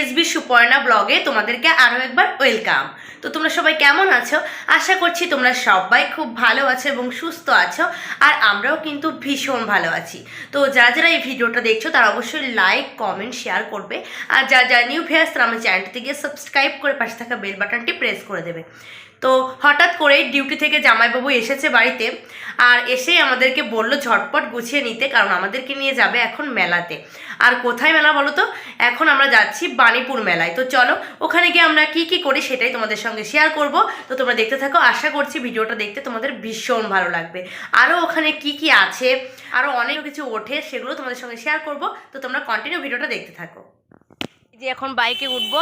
SB Suparna ব্লগে তোমাদেরকে আরও একবার ওয়েলকাম। তো তোমরা সবাই কেমন আছো? আশা করছি তোমরা সবাই খুব ভালো আছো এবং সুস্থ আছো, আর আমরাও কিন্তু ভীষণ ভালো আছি। তো যারা যারা এই ভিডিওটা দেখছ, তারা অবশ্যই লাইক কমেন্ট শেয়ার করবে। আর যা যা নিউ ভিয়ার্স তারা আমার চ্যানেলটিতে গিয়ে সাবস্ক্রাইব করে পাশে থাকা বেল বাটনটি প্রেস করে দেবে। তো হঠাৎ করে ডিউটি থেকে জামাইবাবু এসেছে বাড়িতে আর এসেই আমাদেরকে বলল ঝটপট গুছিয়ে নিতে, কারণ আমাদেরকে নিয়ে যাবে এখন মেলাতে। আর কোথায় মেলা বলো তো? এখন আমরা যাচ্ছি বাণীপুর মেলায়। তো চলো, ওখানে গিয়ে আমরা কি কি করি সেটাই তোমাদের সঙ্গে শেয়ার করব। তো তোমরা দেখতে থাকো, আশা করছি ভিডিওটা দেখতে তোমাদের ভীষণ ভালো লাগবে। আরও ওখানে কি কি আছে আরও অনেক কিছু ওঠে, সেগুলো তোমাদের সঙ্গে শেয়ার করব। তো তোমরা কন্টিনিউ ভিডিওটা দেখতে থাকো। যে এখন বাইকে উঠবো।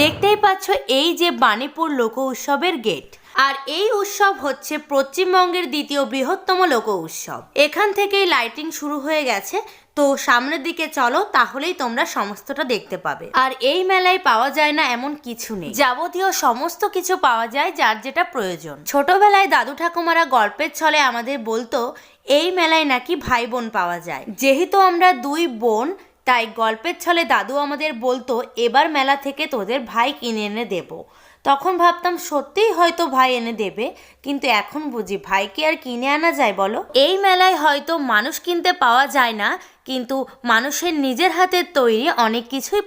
দেখতেই পাচ্ছ এই যে বাণীপুর লোক উৎসবের গেট আর এই উৎসব হচ্ছে পশ্চিমবঙ্গের দ্বিতীয় বৃহত্তম লোক উৎসব। এখান থেকেই লাইটিং শুরু হয়ে গেছে, তো সামনের দিকে চলো, তাহলেই তোমরা সমস্তটা দেখতে পাবে। আর এই মেলায় পাওয়া যায় না এমন কিছু নেই। যাবতীয় সমস্ত কিছু পাওয়া যায় যার যেটা প্রয়োজন। ছোটবেলায় দাদু ঠাকুমারা গল্পের ছলে আমাদের বলতো, এই মেলায় নাকি ভাই বোন পাওয়া যায়। যেহেতু আমরা দুই বোন, তাই গল্পের ছলে দাদু আমাদের বলতো, এবার মেলা থেকে তোদের ভাই কিনে এনে দেব। তখন ভাবতাম সত্যিই হয়তো ভাই এনে দেবে, কিন্তু এখন বুঝি ভাইকে আর কিনে আনা যায় বলো? এই মেলায় হয়তো মানুষ কিনতে পাওয়া যায় না, কিন্তু মানুষের নিজের হাতের তৈরি অনেক কিছুই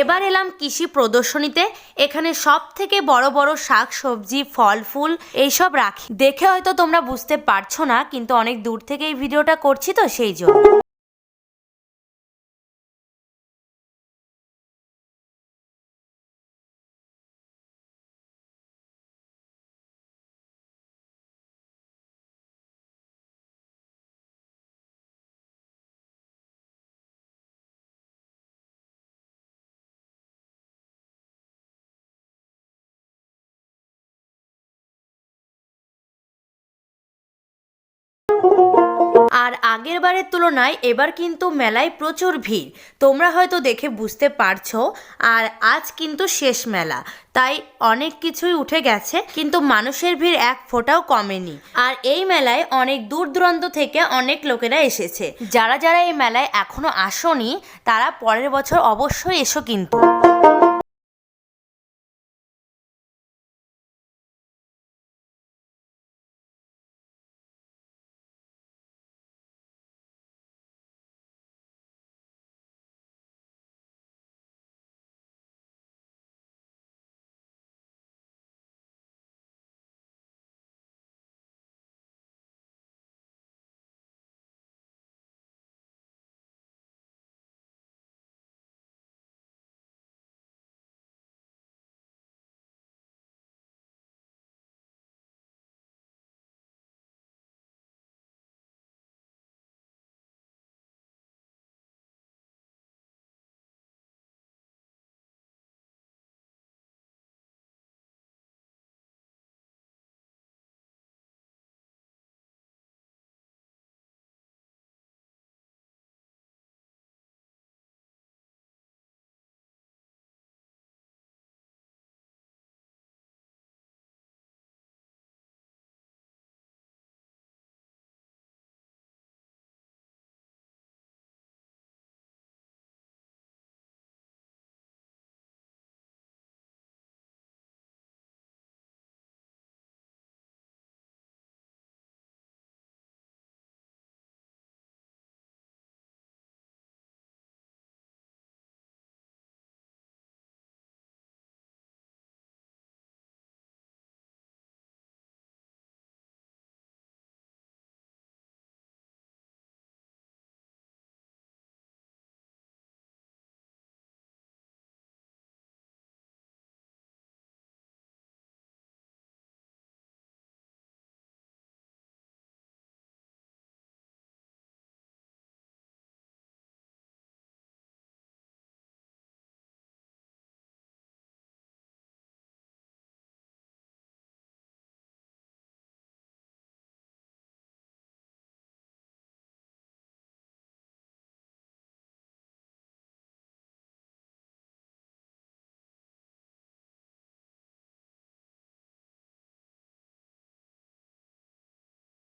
এবার এলাম কৃষি প্রদর্শনীতে। এখানে সব থেকে বড় বড় শাক, সবজি, ফল, ফুল এইসব রাখি। দেখে হয়তো তোমরা বুঝতে পারছ না, কিন্তু অনেক দূর থেকে এই ভিডিওটা করছি তো সেই জন্য। আর আগের বারের তুলনায় এবার কিন্তু মেলায় প্রচুর ভিড়। তোমরা হয়তো দেখে বুঝতে পারছ, আর আজ কিন্তু শেষ মেলা। তাই অনেক কিছুই উঠে গেছে, কিন্তু মানুষের ভিড় এক ফোঁটাও কমেনি। আর এই মেলায় অনেক দূর দূরান্ত থেকে অনেক লোকেরা এসেছে। যারা যারা এই মেলায় এখনও আসোনি, তারা পরের বছর অবশ্যই এসো কিন্তু।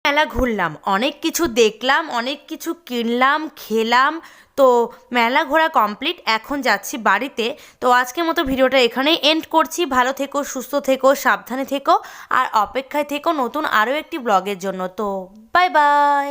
মেলা ঘুরলাম। অনেক কিছু দেখলাম, অনেক কিছু কিনলাম, খেলাম। তো মেলা ঘোরা কমপ্লিট এখন যাচ্ছি বাড়িতে। তো আজকের মতো ভিডিওটা এখানেই এন্ড করছি। ভালো থেকো, সুস্থ থেকো, সাবধানে থেকো, আর অপেক্ষায় থেকো নতুন আরও একটি ব্লগের জন্য। তো বাই বাই